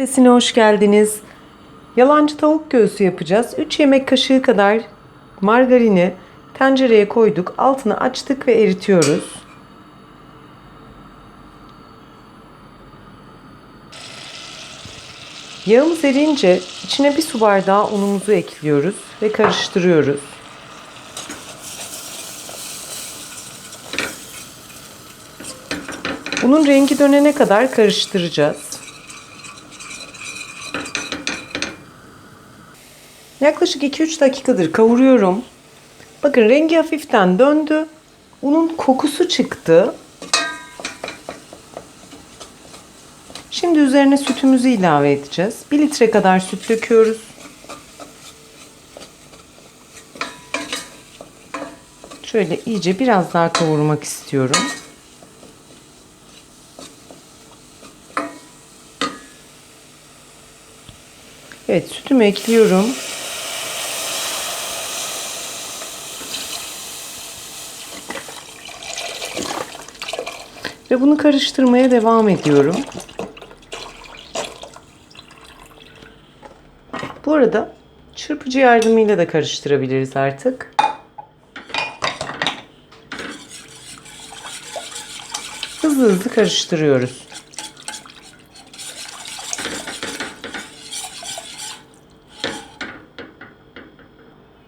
Sitesine hoş geldiniz. Yalancı tavuk göğsü yapacağız. 3 yemek kaşığı kadar margarini tencereye koyduk. Altını açtık ve eritiyoruz. Yağımız erince içine bir su bardağı unumuzu ekliyoruz ve karıştırıyoruz. Unun rengi dönene kadar karıştıracağız. Yaklaşık 2-3 dakikadır kavuruyorum. Bakın rengi hafiften döndü. Unun kokusu çıktı. Şimdi üzerine sütümüzü ilave edeceğiz. 1 litre kadar süt döküyoruz. Şöyle iyice biraz daha kavurmak istiyorum. Evet sütümü ekliyorum. Ve bunu karıştırmaya devam ediyorum. Bu arada çırpıcı yardımıyla da karıştırabiliriz artık. Hızlı hızlı karıştırıyoruz.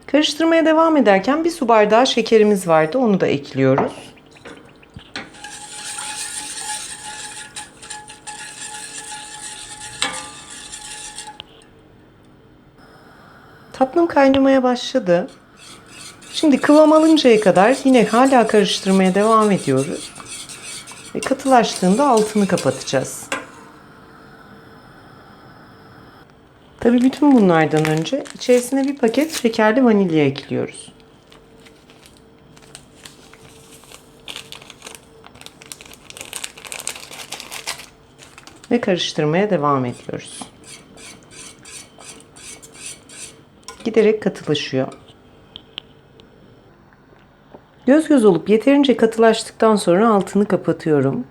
Karıştırmaya devam ederken bir su bardağı şekerimiz vardı. Onu da ekliyoruz. Tatlım kaynamaya başladı. Şimdi kıvam alıncaya kadar yine hala karıştırmaya devam ediyoruz. Ve katılaştığında altını kapatacağız. Tabi bütün bunlardan önce içerisine bir paket şekerli vanilya ekliyoruz. Ve karıştırmaya devam ediyoruz. Giderek katılaşıyor. Göz göz olup yeterince katılaştıktan sonra altını kapatıyorum.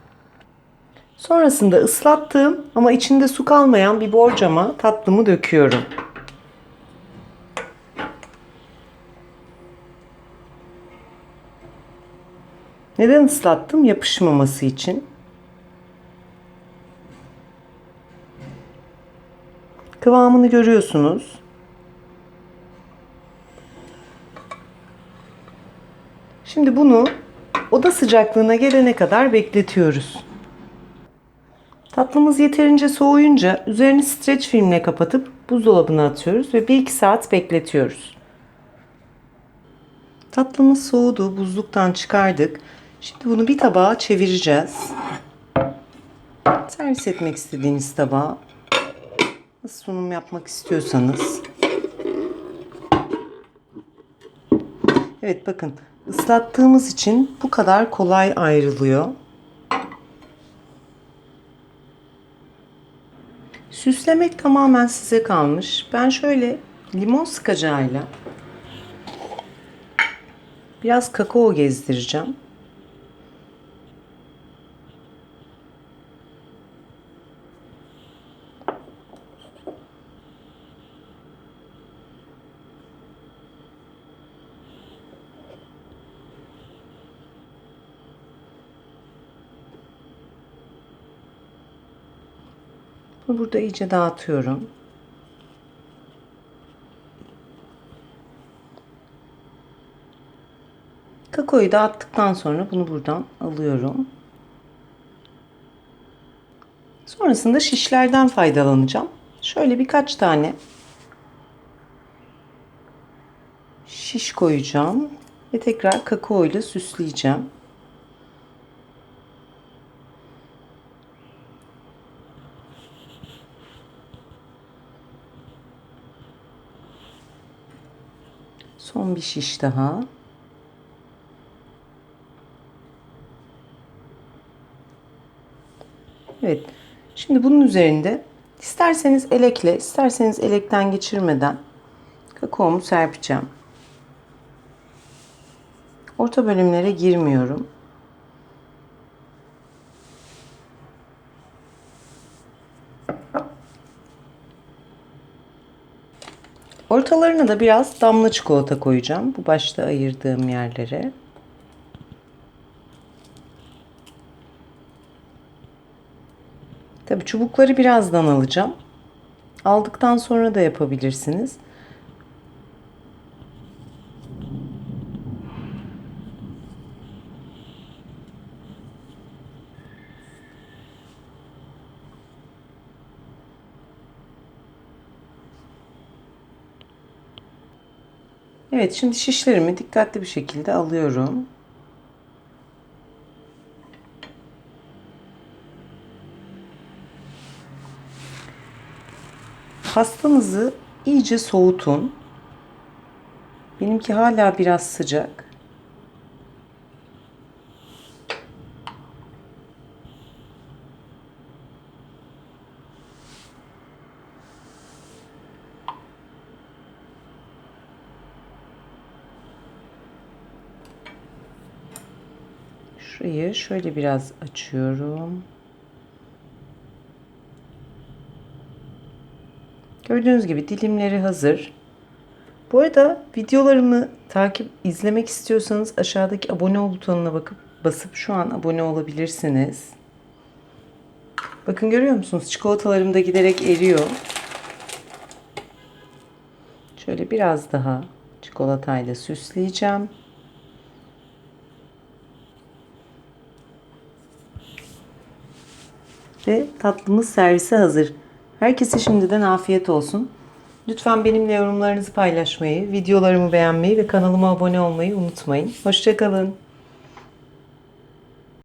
Sonrasında ıslattığım ama içinde su kalmayan bir borcama tatlımı döküyorum. Neden ıslattım? Yapışmaması için. Kıvamını görüyorsunuz. Şimdi bunu oda sıcaklığına gelene kadar bekletiyoruz. Tatlımız yeterince soğuyunca üzerini streç filmle kapatıp buzdolabına atıyoruz ve 1-2 saat bekletiyoruz. Tatlımız soğudu, buzluktan çıkardık. Şimdi bunu bir tabağa çevireceğiz. Servis etmek istediğiniz tabağa nasıl sunum yapmak istiyorsanız. Evet bakın ıslattığımız için bu kadar kolay ayrılıyor. Süslemek tamamen size kalmış. Ben şöyle limon sıkacağıyla biraz kakao gezdireceğim. Bunu burada iyice dağıtıyorum. Kakaoyu dağıttıktan sonra bunu buradan alıyorum. Sonrasında şişlerden faydalanacağım. Şöyle birkaç tane şiş koyacağım ve tekrar kakao ile süsleyeceğim. Son bir şiş daha. Evet. Şimdi bunun üzerinde isterseniz elekle, isterseniz elekten geçirmeden kakaomu serpeceğim. Orta bölümlere girmiyorum. Ortalarına da biraz damla çikolata koyacağım. Bu başta ayırdığım yerlere. Tabii çubukları birazdan alacağım. Aldıktan sonra da yapabilirsiniz. Evet, şimdi şişlerimi dikkatli bir şekilde alıyorum. Pastanızı iyice soğutun. Benimki hala biraz sıcak. Şurayı şöyle biraz açıyorum. Gördüğünüz gibi dilimleri hazır. Bu arada videolarımı takip izlemek istiyorsanız aşağıdaki abone ol butonuna bakıp basıp şu an abone olabilirsiniz. Bakın görüyor musunuz? Çikolatalarım da giderek eriyor. Şöyle biraz daha çikolatayla süsleyeceğim. Ve tatlımız servise hazır. Herkese şimdiden afiyet olsun. Lütfen benimle yorumlarınızı paylaşmayı, videolarımı beğenmeyi ve kanalıma abone olmayı unutmayın. Hoşçakalın.